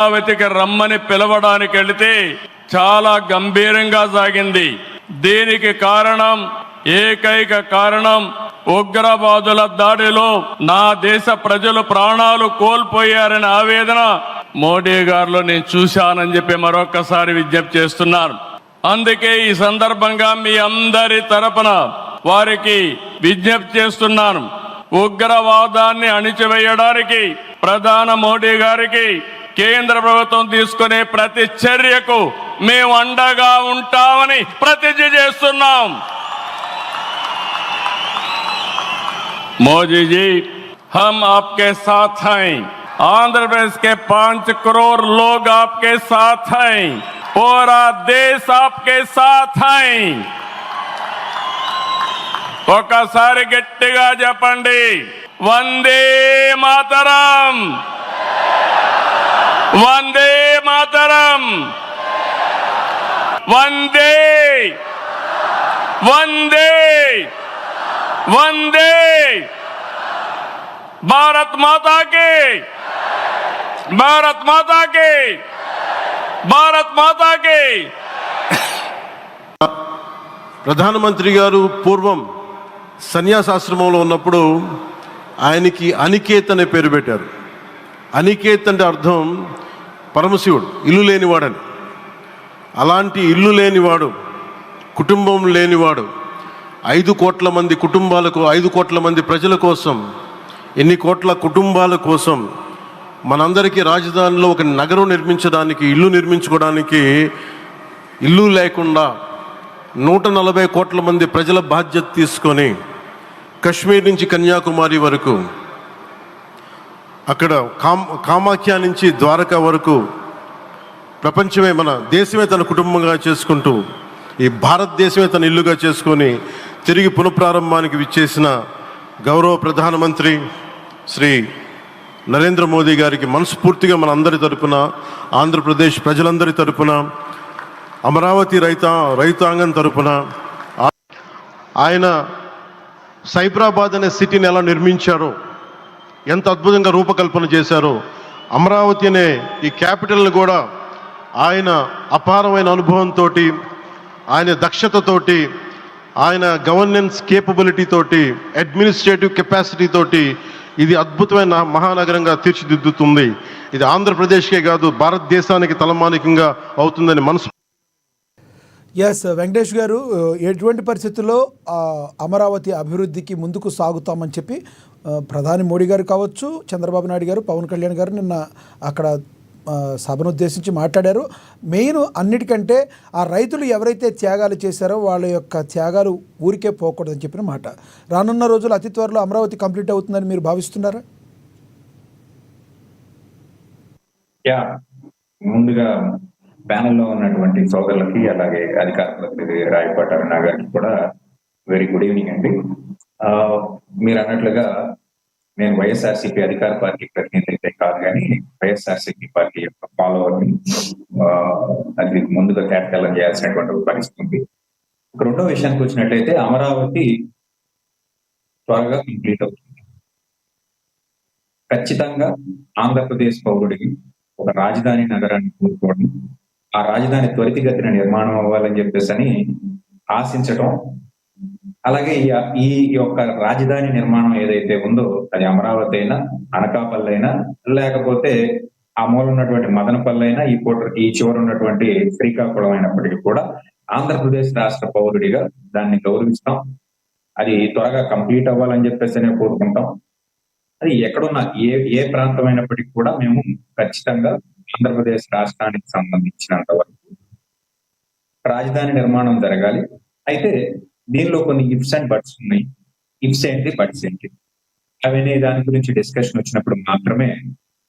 అమరావతికి రమ్మని పిలవడానికి వెళితే చాలా గంభీరంగా సాగింది. దీనికి కారణం ఏకైక కారణం ఉగ్రవాదుల దాడిలో నా దేశ ప్రజలు ప్రాణాలు కోల్పోయారనే ఆవేదన మోడీ గారిలో నేను చూశానని చెప్పి మరొకసారి విజ్ఞప్తి చేస్తున్నాను. అందుకే ఈ సందర్భంగా మీ అందరి తరపున వారికి విజ్ఞప్తి చేస్తున్నాను. ఉగ్రవాదాన్ని అణిచివేయడానికి ప్రధాన మోడీ గారికి కేంద్ర ప్రభుత్వం తీసుకునే ప్రతి చర్యకు మేము అండగా ఉంటామని ప్రతిజ్ఞ చేస్తున్నాం मोदी जी हम आपके साथ हैं आंध्र प्रदेश के पांच करोड़ लोग आपके साथ हैं पूरा देश आपके साथ हैं ఒకసారి గట్టిగా చెప్పండి వందే మాతరం వందే మాతరం. వందే. వందే. వందే. భారత్ మాతా కి భారత్ మాతా కి భారత్ మాతాకి. ప్రధానమంత్రి గారు పూర్వం సన్యాసాశ్రమంలో ఉన్నప్పుడు ఆయనకి అనికేత్ అనే పేరు పెట్టారు. అనికేత్ అంటే అర్థం పరమశివుడు ఇల్లు లేనివాడని. అలాంటి ఇల్లు లేనివాడు కుటుంబం లేనివాడు ఐదు కోట్ల మంది కుటుంబాలకు ఐదు కోట్ల మంది ప్రజల కోసం ఎన్ని కోట్ల కుటుంబాల కోసం మనందరికీ రాజధానిలో ఒక నగరం నిర్మించడానికి ఇల్లు నిర్మించుకోవడానికి ఇల్లు లేకుండా నూట నలభై కోట్ల మంది ప్రజల బాధ్యత తీసుకొని కశ్మీర్ నుంచి కన్యాకుమారి వరకు అక్కడ కామ్ కామాఖ్య నుంచి ద్వారకా వరకు ప్రపంచమే మన దేశమే తన కుటుంబంగా చేసుకుంటూ ఈ భారతదేశమే తన ఇల్లుగా చేసుకొని తిరిగి పునఃప్రారంభానికి విచ్చేసిన గౌరవ ప్రధానమంత్రి శ్రీ నరేంద్ర మోదీ గారికి మనస్ఫూర్తిగా మన అందరి తరపున ఆంధ్రప్రదేశ్ ప్రజలందరి తరపున అమరావతి రైత రైతాంగం తరపున ఆయన సైబరాబాద్ అనే సిటీని ఎలా నిర్మించారో ఎంత అద్భుతంగా రూపకల్పన చేశారో. అమరావతి అనే ఈ క్యాపిటల్ని కూడా ఆయన అపారమైన అనుభవంతో ఆయన దక్షతతోటి ఆయన గవర్నెన్స్ కేపబిలిటీ తోటి అడ్మినిస్ట్రేటివ్ కెపాసిటీ తోటి ఇది అద్భుతమైన మహానగరంగా తీర్చిదిద్దుతుంది. ఇది ఆంధ్రప్రదేశ్కే కాదు భారతదేశానికి తలమానికంగా అవుతుందని మనసు ఎస్ వెంకటేష్ uh, గారు uh, ఎటువంటి పరిస్థితుల్లో అమరావతి అభివృద్ధికి ముందుకు సాగుతామని చెప్పి uh, ప్రధాని మోడీ గారు కావచ్చు చంద్రబాబు నాయుడు గారు పవన్ కళ్యాణ్ గారు నిన్న అక్కడ సభను ఉద్దేశించి మాట్లాడారు. మెయిన్ అన్నిటికంటే ఆ రైతులు ఎవరైతే త్యాగాలు చేశారో వాళ్ళ యొక్క త్యాగాలు ఊరికే పోకూడదని చెప్పిన మాట. రానున్న రోజులు అతి త్వరలో అమరావతి కంప్లీట్ అవుతుందని మీరు భావిస్తున్నారా? యా ముందుగా ప్యానెల్లో ఉన్నటువంటి సోదరులకి అలాగే అధికారులకి రాయపాటి నాగారికి కూడా వెరీ గుడ్ ఈవినింగ్ అండి. ఆ, మీరు అన్నట్లుగా నేను వైఎస్ఆర్సీపీ అధికార పార్టీ ప్రతినిధి అయితే కాదు కానీ వైఎస్ఆర్సీపీ పార్టీ యొక్క ఫాలోవర్ని అది ముందుగా క్యాపిటల్ చేయాల్సినటువంటి పరిస్థితి ఉంది. ఇక రెండో విషయానికి వచ్చినట్లయితే అమరావతి త్వరగా కంప్లీట్ అవుతుంది. ఖచ్చితంగా ఆంధ్రప్రదేశ్ పౌరుడికి ఒక రాజధాని నగరాన్ని కోరుకోవడం ఆ రాజధాని త్వరితగతిన నిర్మాణం అవ్వాలని చెప్పేసి అని ఆశించటం. అలాగే ఈ- యొక్క రాజధాని నిర్మాణం ఏదైతే ఉందో అది అమరావతి అయినా అనకాపల్లి అయినా లేకపోతే ఆ మూల ఉన్నటువంటి మదనపల్లి అయినా ఈ పూట ఈ చివర ఉన్నటువంటి శ్రీకాకుళం అయినప్పటికీ కూడా ఆంధ్రప్రదేశ్ రాష్ట్ర పౌరుడిగా దాన్ని గౌరవిస్తాం. అది త్వరగా కంప్లీట్ అవ్వాలని చెప్పేసి నేను కోరుకుంటాం. అది ఎక్కడున్న ఏ ఏ ప్రాంతం అయినప్పటికీ కూడా మేము ఖచ్చితంగా ఆంధ్రప్రదేశ్ రాష్ట్రానికి సంబంధించినంత వరకు రాజధాని నిర్మాణం జరగాలి. అయితే దీనిలో కొన్ని ఇఫ్స్ అండ్ బట్స్ ఉన్నాయి. ఇఫ్స్ ఏంటి? బట్స్ ఏంటి? అవన్నీ దాని గురించి డిస్కషన్ వచ్చినప్పుడు మాత్రమే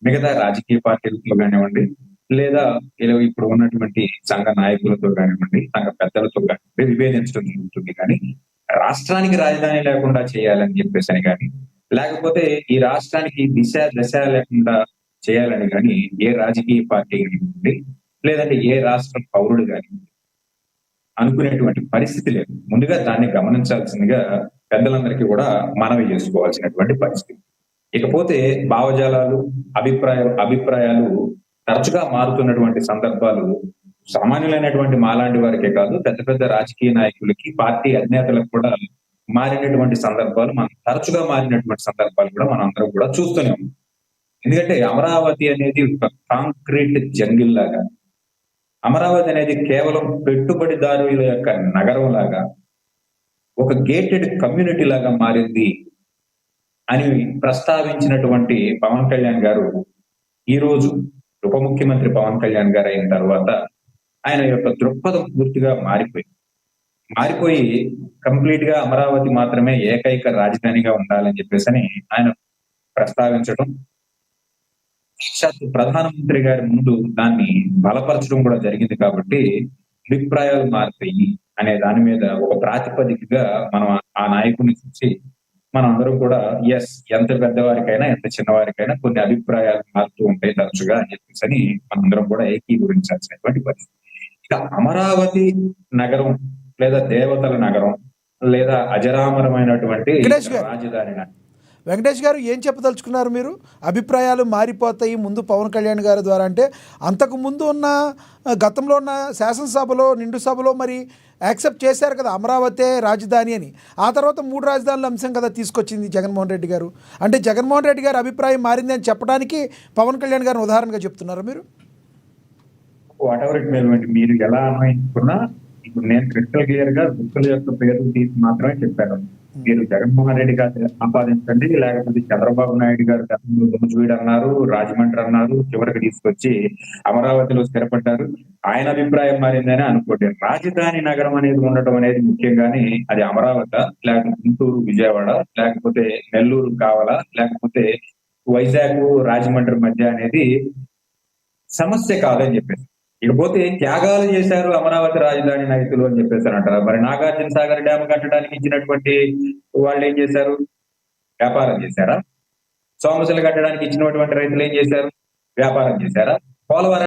మిగతా రాజకీయ పార్టీలతో కానివ్వండి లేదా ఇలా ఇప్పుడు ఉన్నటువంటి సంఘ నాయకులతో కానివ్వండి సంఘ పెద్దలతో కానివ్వండి విభేదించడం జరుగుతుంది. కానీ రాష్ట్రానికి రాజధాని లేకుండా చేయాలని చెప్పేసి అని కానీ లేకపోతే ఈ రాష్ట్రానికి దిశ దశ లేకుండా చేయాలని కానీ ఏ రాజకీయ పార్టీ కానివ్వండి లేదంటే ఏ రాష్ట్ర పౌరుడు కానివ్వండి అనుకునేటువంటి పరిస్థితి లేదు. ముందుగా దాన్ని గమనించాల్సిందిగా పెద్దలందరికీ కూడా మనవి చేసుకోవాల్సినటువంటి పరిస్థితి. ఇకపోతే భావజాలాలు అభిప్రాయ అభిప్రాయాలు తరచుగా మారుతున్నటువంటి సందర్భాలు సామాన్యులైనటువంటి మాలాంటి వారికే కాదు పెద్ద పెద్ద రాజకీయ నాయకులకి పార్టీ అధినేతలకు కూడా మారినటువంటి సందర్భాలు మనం తరచుగా మారినటువంటి సందర్భాలు కూడా మనం అందరం కూడా చూస్తూనే ఉన్నాం. ఎందుకంటే అమరావతి అనేది ఒక కాంక్రీట్ జంగిల్ లాగా. అమరావతి అనేది కేవలం పెట్టుబడిదారుల యొక్క నగరం లాగా ఒక గేటెడ్ కమ్యూనిటీ లాగా మారింది అని ప్రస్తావించినటువంటి పవన్ కళ్యాణ్ గారు ఈ రోజు ఉప ముఖ్యమంత్రి పవన్ కళ్యాణ్ గారు అయిన తర్వాత ఆయన యొక్క దృక్పథం పూర్తిగా మారిపోయింది మారిపోయి కంప్లీట్గా అమరావతి మాత్రమే ఏకైక రాజధానిగా ఉండాలని చెప్పేసి అని ఆయన ప్రస్తావించడం సాక్షాత్ ప్రధానమంత్రి గారి ముందు దాన్ని బలపరచడం కూడా జరిగింది కాబట్టి అభిప్రాయాలు మారుతాయి అనే దాని మీద ఒక ప్రాతిపదికగా మనం ఆ నాయకుడిని చూసి మనం అందరం కూడా ఎస్ ఎంత పెద్దవారికైనా ఎంత చిన్నవారికైనా కొన్ని అభిప్రాయాలు మారుతూ ఉంటాయి తరచుగా అని చెప్పేసి అని మనందరం కూడా ఏకీభవించాల్సినటువంటి పరిస్థితి ఇక అమరావతి నగరం లేదా దేవతల నగరం లేదా అజరామరమైనటువంటి. రాజధాని నగరం వెంకటేష్ గారు ఏం చెప్పదలుచుకున్నారు మీరు? అభిప్రాయాలు మారిపోతాయి ముందు పవన్ కళ్యాణ్ గారి ద్వారా అంటే అంతకు ముందు ఉన్న గతంలో ఉన్న శాసనసభలో నిండు సభలో మరి యాక్సెప్ట్ చేశారు కదా అమరావతి రాజధాని అని. ఆ తర్వాత మూడు రాజధానుల అంశం కదా తీసుకొచ్చింది జగన్మోహన్ రెడ్డి గారు. అంటే జగన్మోహన్ రెడ్డి గారి అభిప్రాయం మారింది అని చెప్పడానికి పవన్ కళ్యాణ్ గారిని ఉదాహరణగా చెప్తున్నారు మీరు? వాట్ ఎవర్ ఇట్ మేల్ మీరు ఎలా అన్వయించుకున్నా ఇప్పుడు నేను క్రిస్టల్ క్లియర్గా యొక్క పేరు తీసి మాత్రమే చెప్పాను. మీరు జగన్మోహన్ రెడ్డి గారు ఆపాదించండి లేకపోతే చంద్రబాబు నాయుడు గారు గతంలో అన్నారు రాజమండ్రి అన్నారు చివరికి తీసుకొచ్చి అమరావతిలో స్థిరపడ్డారు. ఆయన అభిప్రాయం మారిందని అనుకోండి. రాజధాని నగరం అనేది ఉండటం అనేది ముఖ్యంగానే అది అమరావతి లేకపోతే గుంటూరు విజయవాడ లేకపోతే నెల్లూరు కావాలా లేకపోతే వైజాగ్ రాజమండ్రి మధ్య అనేది సమస్య కాదని చెప్పేసి ఇకపోతే త్యాగాలు చేశారు అమరావతి రాజధాని రైతులు అని చెప్పేసి అంటారు మరి నాగార్జున సాగర్ డ్యామ్ కట్టడానికి ఇచ్చినటువంటి వాళ్ళు ఏం చేశారు? వ్యాపారం చేశారా? సోమశిల కట్టడానికి ఇచ్చినటువంటి రైతులు ఏం చేశారు? వ్యాపారం చేశారా? పోలవరం